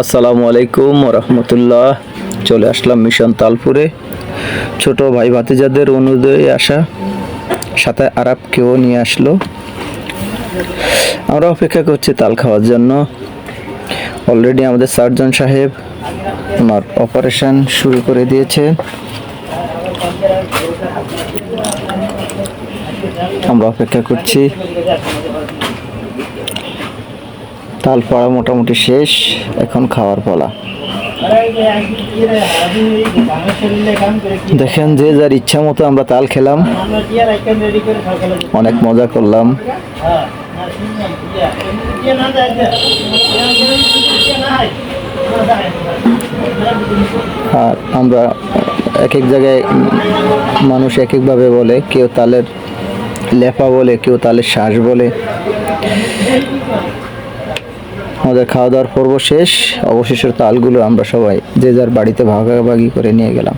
আসসালামু আলাইকুম রহমতুল্লাহ। চলে আসলাম মিশন তালপুরে। ছোট ভাই ভাতিজাদের অনুদয়ে আসা। সাথে আরব কেউ নিয়ে আসলো। আমরা অপেক্ষা করছি তাল খাওয়ার জন্য। অলরেডি আমাদের সার্জন সাহেব ওনার অপারেশন শুরু করে দিয়েছে। আমরা অপেক্ষা করছি। তাল পড়া মোটামুটি শেষ, এখন খাওয়ার পালা। দেখেন যে যার ইচ্ছা মতো আমরা তাল খেলাম, অনেক মজা করলাম। আর আমরা এক এক জায়গায় মানুষ এক একভাবে বলে, কেউ তালের লেপা বলে, কেউ তালের শ্বাস বলে। আমাদের খাওয়া দাওয়ার পর্ব শেষ। অবশেষের তালগুলো আমরা সবাই যে যার বাড়িতে ভাগাভাগি করে নিয়ে গেলাম।